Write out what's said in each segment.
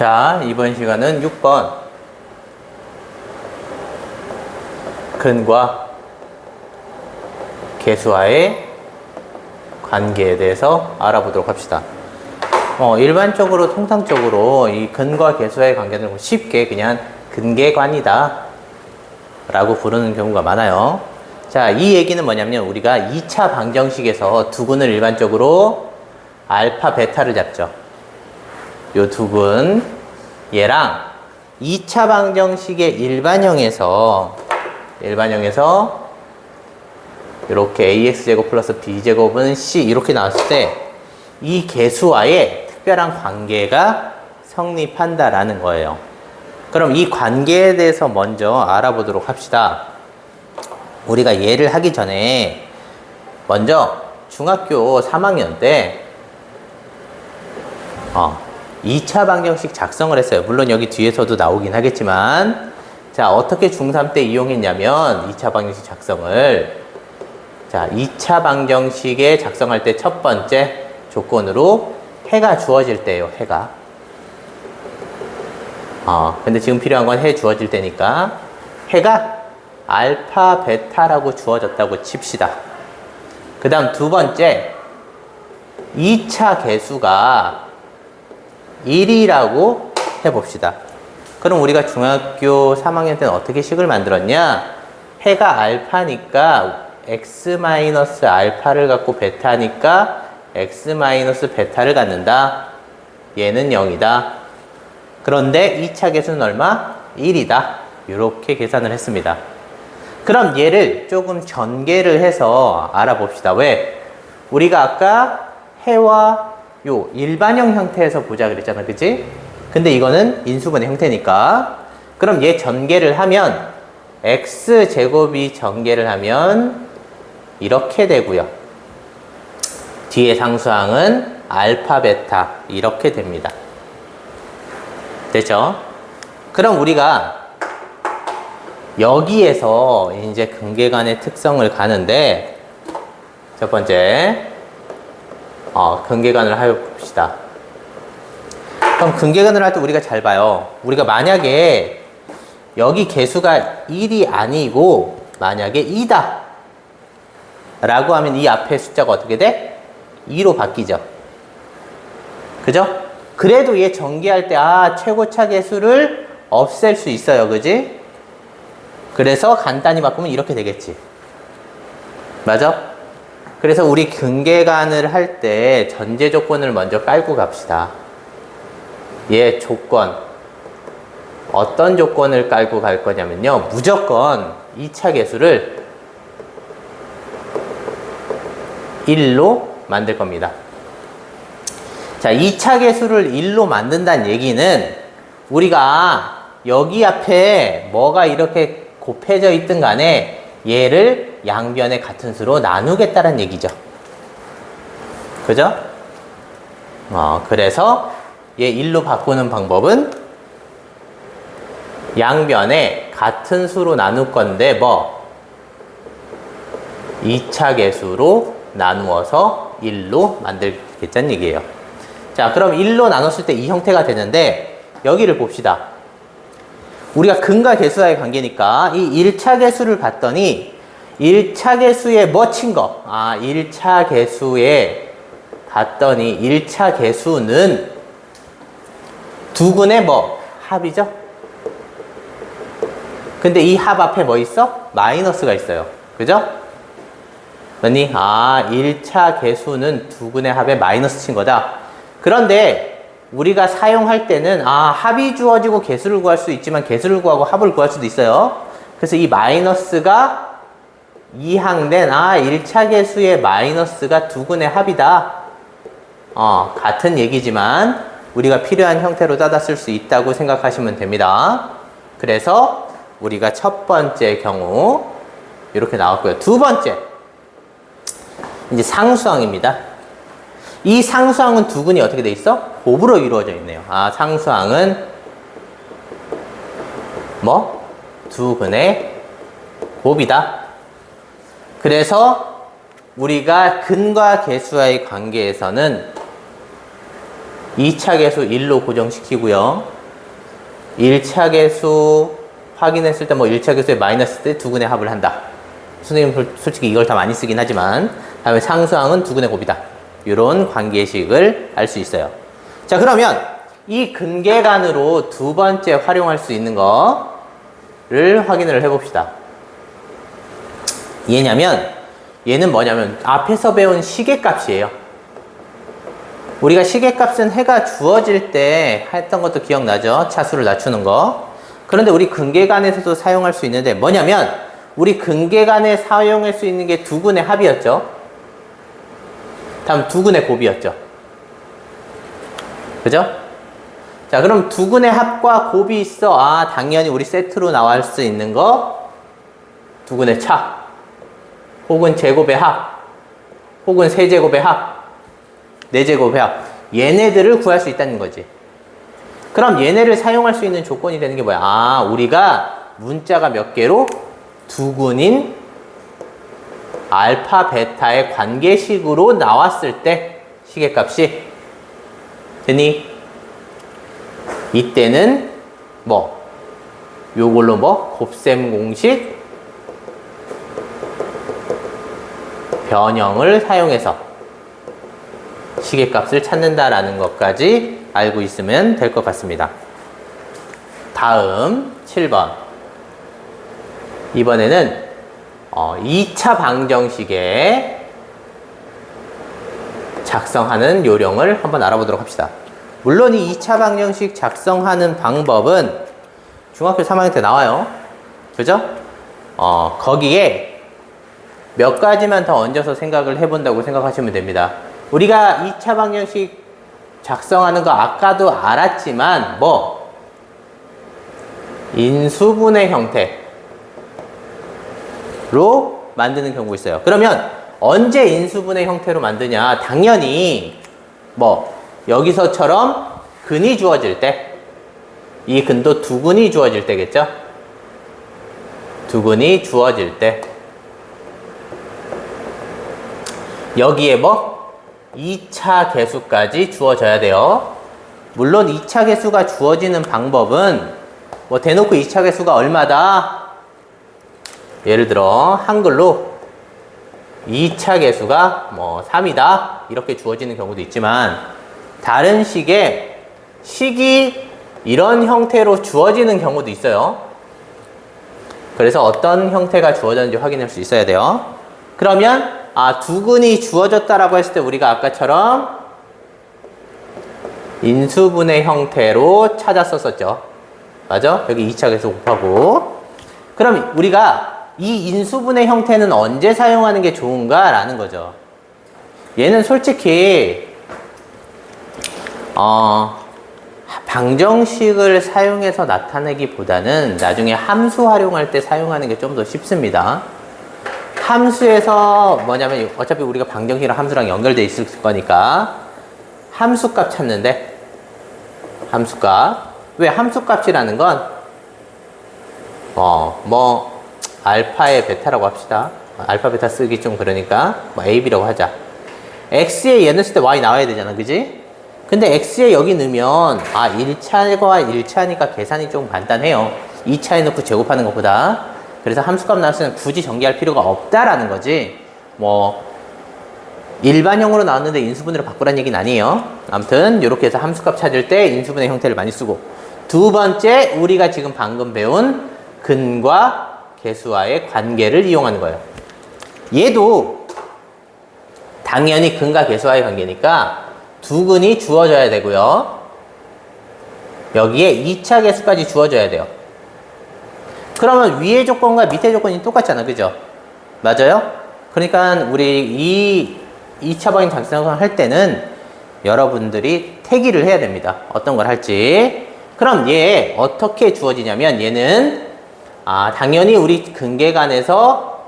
자, 이번 시간은 6번. 근과 개수와의 관계에 대해서 알아보도록 합시다. 어, 일반적으로, 통상적으로 이 근과 개수와의 관계는 쉽게 그냥 근계관이다. 라고 부르는 경우가 많아요. 자, 이 얘기는 뭐냐면 우리가 2차 방정식에서 두근을 일반적으로 알파, 베타를 잡죠. 요 두근 얘랑 2차 방정식의 일반형에서 일반형에서 이렇게 ax제곱 플러스 b제곱은 c 이렇게 나왔을 때 이 개수와의 특별한 관계가 성립한다라는 거예요. 그럼 이 관계에 대해서 먼저 알아보도록 합시다. 우리가 얘를 하기 전에 먼저 중학교 3학년 때 어, 2차 방정식 작성을 했어요. 물론 여기 뒤에서도 나오긴 하겠지만 자, 어떻게 중3 때 이용했냐면 2차 방정식 작성을 자, 2차 방정식에 작성할 때 첫 번째 조건으로 해가 주어질 때예요. 해가. 어, 근데 지금 필요한 건 해 주어질 때니까 해가 알파, 베타라고 주어졌다고 칩시다. 그 다음 두 번째 2차 개수가 1이라고 해봅시다. 그럼 우리가 중학교 3학년 때는 어떻게 식을 만들었냐? 해가 알파니까 x-알파를 갖고 베타니까 x-베타를 갖는다. 얘는 0이다. 그런데 2차 개수는 얼마? 1이다. 이렇게 계산을 했습니다. 그럼 얘를 조금 전개를 해서 알아봅시다. 왜? 우리가 아까 해와 요 일반형 형태에서 보자 그랬잖아. 그치? 근데 이거는 인수분해 형태니까. 그럼 얘 전개를 하면 x제곱이 전개를 하면 이렇게 되고요. 뒤에 상수항은 알파, 베타 이렇게 됩니다. 되죠? 그럼 우리가 여기에서 이제 근계간의 특성을 가는데 첫 번째 어, 근계간을 하여 봅시다. 그럼 근계간을 할 때 우리가 잘 봐요. 우리가 만약에 여기 개수가 1이 아니고 만약에 2다 라고 하면 이 앞에 숫자가 어떻게 돼? 2로 바뀌죠. 그죠? 그래도 얘 전개할 때, 아, 최고차 개수를 없앨 수 있어요. 그지? 그래서 간단히 바꾸면 이렇게 되겠지. 맞아? 그래서 우리 근계간을 할 때 전제 조건을 먼저 깔고 갑시다. 얘 조건. 어떤 조건을 깔고 갈 거냐면요. 무조건 2차 개수를 1로 만들 겁니다. 자, 2차 개수를 1로 만든다는 얘기는 우리가 여기 앞에 뭐가 이렇게 곱해져 있든 간에 얘를 양변의 같은 수로 나누겠다는 얘기죠. 그죠? 어, 그래서 얘 1로 바꾸는 방법은 양변에 같은 수로 나눌 건데 뭐 2차 개수로 나누어서 1로 만들겠다는 얘기예요. 자, 그럼 1로 나눴을 때 이 형태가 되는데 여기를 봅시다. 우리가 근과 개수와의 관계니까 이 1차 개수를 봤더니 1차 개수에 뭐친 거? 아, 1차 개수에 봤더니 1차 개수는 두근의 뭐? 합이죠? 근데 이 합 앞에 뭐 있어? 마이너스가 있어요. 그죠? 그러니 아 1차 개수는 두근의 합에 마이너스 친 거다. 그런데 우리가 사용할 때는 아 합이 주어지고 개수를 구할 수 있지만 개수를 구하고 합을 구할 수도 있어요. 그래서 이 마이너스가 이항된 아 1차 개수의 마이너스가 두근의 합이다. 어, 같은 얘기지만 우리가 필요한 형태로 따다 쓸 수 있다고 생각하시면 됩니다. 그래서 우리가 첫 번째 경우 이렇게 나왔고요. 두 번째 이제 상수항입니다. 이 상수항은 두근이 어떻게 돼 있어? 곱으로 이루어져 있네요. 아, 상수항은 뭐? 두근의 곱이다. 그래서 우리가 근과 개수와의 관계에서는 2차 계수 1로 고정시키고요. 1차 계수 확인했을 때 뭐 1차 계수에 마이너스 때 두근의 합을 한다. 선생님 솔- 솔직히 이걸 다 많이 쓰긴 하지만 다음에 상수항은 두근의 곱이다. 이런 관계식을 알 수 있어요. 자 그러면 이 근계간으로 두 번째 활용할 수 있는 거를 확인을 해봅시다. 얘냐면 얘는 뭐냐면 앞에서 배운 시계값이에요. 우리가 시계값은 해가 주어질 때 했던 것도 기억나죠? 차수를 낮추는 거. 그런데 우리 근계간에서도 사용할 수 있는데 뭐냐면 우리 근계간에 사용할 수 있는 게 두근의 합이었죠. 다음 두근의 곱이었죠. 그죠? 자, 그럼 두근의 합과 곱이 있어. 아, 당연히 우리 세트로 나올 수 있는 거 두근의 차. 혹은 제곱의 합. 혹은 세제곱의 합. 네제곱의 합. 얘네들을 구할 수 있다는 거지. 그럼 얘네를 사용할 수 있는 조건이 되는 게 뭐야? 아, 우리가 문자가 몇 개로 두근인 알파, 베타의 관계식으로 나왔을 때 시계값이 되니? 이때는 뭐 요걸로 뭐 곱셈 공식 변형을 사용해서 시계값을 찾는다라는 것까지 알고 있으면 될 것 같습니다. 다음 7번. 이번에는 어, 2차 방정식에 작성하는 요령을 한번 알아보도록 합시다. 물론 이 2차 방정식 작성하는 방법은 중학교 3학년 때 나와요. 그죠? 어, 거기에 몇 가지만 더 얹어서 생각을 해본다고 생각하시면 됩니다. 우리가 2차 방정식 작성하는 거 아까도 알았지만 뭐 인수분해 형태 로 만드는 경우가 있어요. 그러면 언제 인수분해 형태로 만드냐? 당연히 뭐 여기서처럼 근이 주어질 때 이 근도 두 근이 주어질 때겠죠? 두 근이 주어질 때 여기에 뭐 2차 개수까지 주어져야 돼요. 물론 2차 개수가 주어지는 방법은 뭐 대놓고 2차 개수가 얼마다? 예를 들어 한글로 2차 개수가 뭐 3이다 이렇게 주어지는 경우도 있지만 다른 식의 식이 이런 형태로 주어지는 경우도 있어요. 그래서 어떤 형태가 주어졌는지 확인할 수 있어야 돼요. 그러면 아 두근이 주어졌다라고 했을 때 우리가 아까처럼 인수분해 형태로 찾았었었죠. 맞아? 여기 2차 계수 곱하고 그럼 우리가 이 인수분해 형태는 언제 사용하는 게 좋은가 라는 거죠. 얘는 솔직히 어, 방정식을 사용해서 나타내기보다는 나중에 함수 활용할 때 사용하는 게 좀 더 쉽습니다. 함수에서 뭐냐면 어차피 우리가 방정식이랑 함수랑 연결돼 있을 거니까 함수값 찾는데 함수값 왜 함수값이라는 건 어, 뭐 알파의 베타라고 합시다. 알파 베타 쓰기 좀 그러니까 뭐 a, b라고 하자. x에 얘 넣었을 때 y 나와야 되잖아. 그지? 근데 x에 여기 넣으면 아 1차과 1차니까 계산이 좀 간단해요. 2차에 넣고 제곱하는 것보다. 그래서 함수값 나왔을 때는 굳이 전개할 필요가 없다라는 거지. 뭐 일반형으로 나왔는데 인수분해로 바꾸라는 얘기는 아니에요. 아무튼 이렇게 해서 함수값 찾을 때 인수분해 형태를 많이 쓰고 두 번째 우리가 지금 방금 배운 근과 개수와의 관계를 이용하는 거예요. 얘도 당연히 근과 개수와의 관계니까 두 근이 주어져야 되고요. 여기에 2차 개수까지 주어져야 돼요. 그러면 위의 조건과 밑의 조건이 똑같잖아. 그죠? 맞아요? 그러니까 우리 이 2차 방향 작성을 할 때는 여러분들이 태기를 해야 됩니다. 어떤 걸 할지. 그럼 얘 어떻게 주어지냐면 얘는 아, 당연히 우리 근계간에서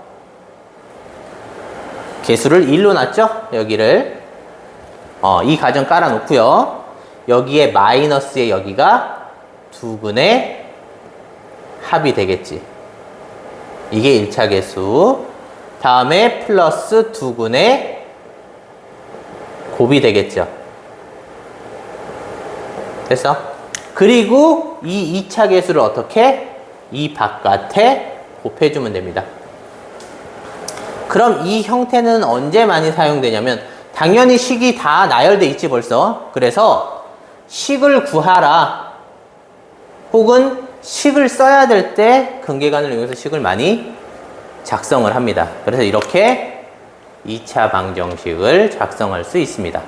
개수를 1로 놨죠? 여기를. 어, 이 가정 깔아 놓고요. 여기에 마이너스의 여기가 두 근의 합이 되겠지. 이게 1차 개수. 다음에 플러스 두 근의 곱이 되겠죠. 됐어? 그리고 이 2차 계수를 어떻게? 이 바깥에 곱해주면 됩니다. 그럼 이 형태는 언제 많이 사용되냐면 당연히 식이 다 나열돼 있지 벌써. 그래서 식을 구하라. 혹은 식을 써야 될 때 근계관을 이용해서 식을 많이 작성을 합니다. 그래서 이렇게 2차 방정식을 작성할 수 있습니다.